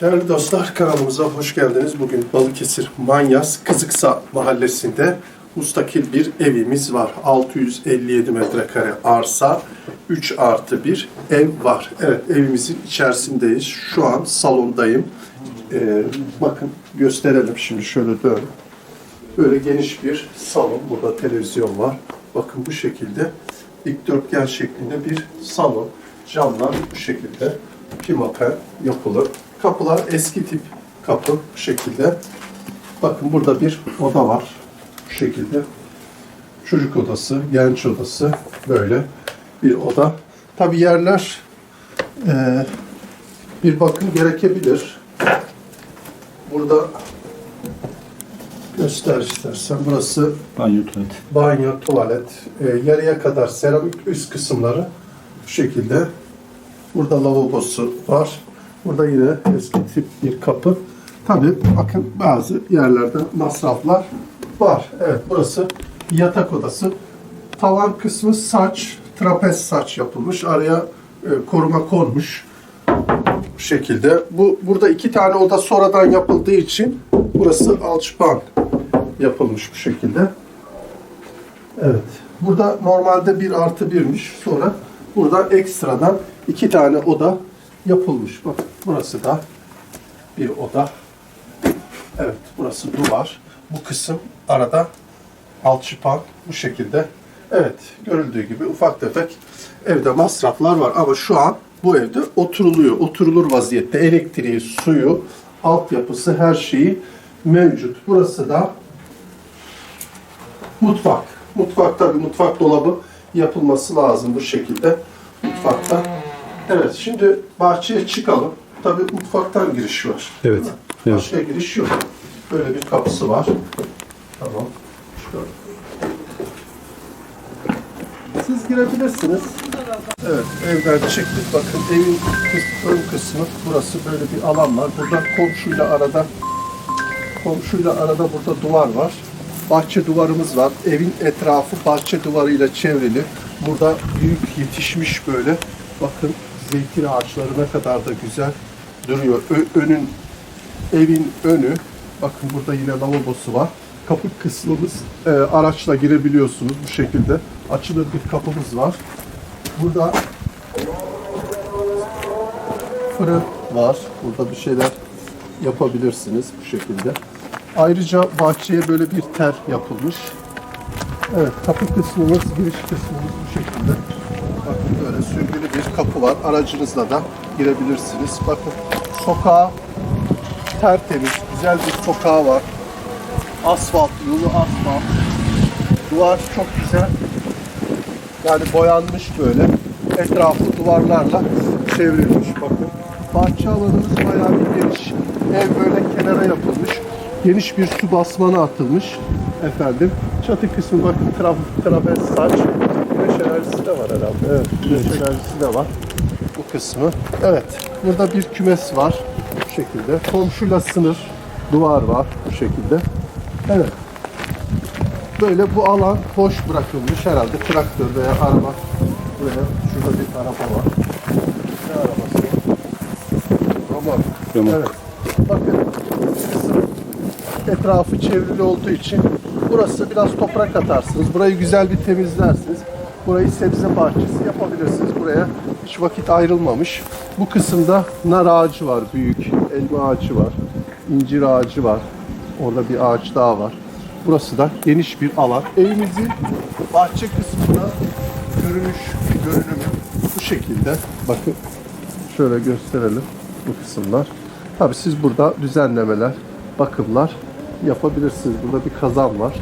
Değerli dostlar kanalımıza hoş geldiniz. Bugün Balıkesir Manyas Kızıksa mahallesinde mustakil bir evimiz var. 657 metrekare arsa, 3 artı bir ev var. Evet evimizin içerisindeyiz. Şu an salondayım. Ee, bakın gösterelim şimdi şöyle dön. Böyle geniş bir salon. Burada televizyon var. Bakın bu şekilde dikdörtgen şeklinde bir salon. Camlar bu şekilde pimapen yapılı. Kapılar eski tip kapı bu şekilde. Bakın burada bir oda var. Bu şekilde. Çocuk odası, genç odası böyle bir oda. Tabi yerler eee, bir bakım gerekebilir. Burada göster istersen. Burası Banyo tuvalet. banyo, tuvalet, e, yarıya kadar seramik üst kısımları bu şekilde. Burada lavabosu var. Burada yine eski tip bir kapı. Tabi bakın bazı yerlerde masraflar var. Evet burası yatak odası. Tavan kısmı saç, trapez saç yapılmış. Araya e, koruma konmuş. Bu şekilde. Bu burada iki tane oda sonradan yapıldığı için burası alçıpan yapılmış bu şekilde. Evet. Burada normalde bir artı birmiş. Sonra burada ekstradan iki tane oda yapılmış. Bak burası da bir oda. Evet burası duvar. Bu kısım arada alçıpan bu şekilde. Evet görüldüğü gibi ufak tefek evde masraflar var ama şu an bu evde oturuluyor. Oturulur vaziyette. Elektriği, suyu, altyapısı her şeyi mevcut. Burası da Mutfak. Mutfak tabii mutfak dolabı yapılması lazım bu şekilde mutfakta. Evet şimdi bahçeye çıkalım. Tabii mutfaktan giriş var. Evet, evet. Başka giriş yok. Böyle bir kapısı var. Tamam. Şöyle. Siz girebilirsiniz. Evet, evden çıktık. Bakın evin ön kısmı burası böyle bir alan var. Burada komşuyla arada komşuyla arada burada duvar var. Bahçe duvarımız var. Evin etrafı bahçe duvarıyla çevrili. Burada büyük yetişmiş böyle. Bakın zeytin ağaçları ne kadar da güzel duruyor. Ö- önün evin önü. Bakın burada yine lavabosu var. Kapı kısmımız e, araçla girebiliyorsunuz bu şekilde. Açılır bir kapımız var. Burada fırın var. Burada bir şeyler yapabilirsiniz bu şekilde. Ayrıca bahçeye böyle bir ter yapılmış. Evet, kapı kısmımız, giriş kısmımız bu şekilde. Bakın böyle sürgülü bir kapı var. Aracınızla da girebilirsiniz. Bakın sokağa tertemiz, güzel bir sokağı var. Asfalt, yolu asfalt. Duvar çok güzel. Yani boyanmış böyle. Etrafı duvarlarla çevrilmiş bakın. Bahçe alanımız bayağı bir geniş. Ev böyle kenara yapılmış. Geniş bir su basmanı atılmış. Efendim. Çatı kısmı bakın traf, trapez saç. Enerjisi de var herhalde. Evet. Güneş enerjisi de var. Bu kısmı. Evet. Burada bir kümes var. Bu şekilde. Komşuyla sınır. Duvar var. Bu şekilde. Evet. Böyle bu alan boş bırakılmış herhalde traktör veya araba. Böyle şurada bir araba var. Ne arabası? Roman. Roman. Evet. Bakın etrafı çevrili olduğu için burası biraz toprak atarsınız. Burayı güzel bir temizlersiniz. Burayı sebze bahçesi yapabilirsiniz. Buraya hiç vakit ayrılmamış. Bu kısımda nar ağacı var büyük. Elma ağacı var. incir ağacı var. Orada bir ağaç daha var. Burası da geniş bir alan. Evimizin bahçe kısmında görünüş, görünümü bu şekilde. Bakın şöyle gösterelim bu kısımlar. Tabii siz burada düzenlemeler, bakımlar yapabilirsiniz. Burada bir kazan var.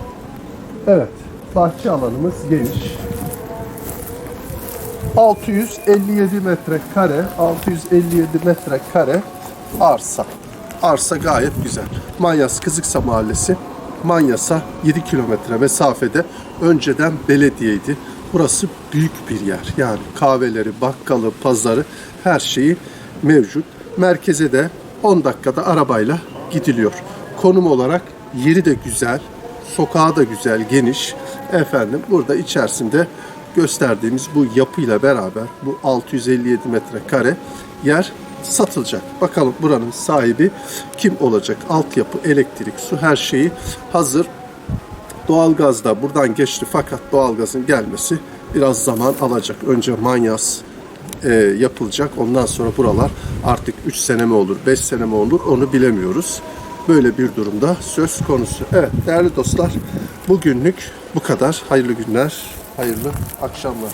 Evet, bahçe alanımız geniş. 657 metrekare, 657 metrekare arsa. Arsa gayet güzel. Manyas Kızıksa Mahallesi. Manyas'a 7 kilometre mesafede önceden belediyeydi. Burası büyük bir yer. Yani kahveleri, bakkalı, pazarı her şeyi mevcut. Merkeze de 10 dakikada arabayla gidiliyor. Konum olarak yeri de güzel, sokağı da güzel, geniş. Efendim burada içerisinde gösterdiğimiz bu yapıyla beraber bu 657 metrekare yer satılacak. Bakalım buranın sahibi kim olacak? Altyapı, elektrik, su her şeyi hazır. Doğalgaz da buradan geçti fakat doğalgazın gelmesi biraz zaman alacak. Önce manyas e, yapılacak. Ondan sonra buralar artık 3 sene mi olur, 5 sene mi olur onu bilemiyoruz. Böyle bir durumda söz konusu. Evet değerli dostlar bugünlük bu kadar. Hayırlı günler, hayırlı akşamlar.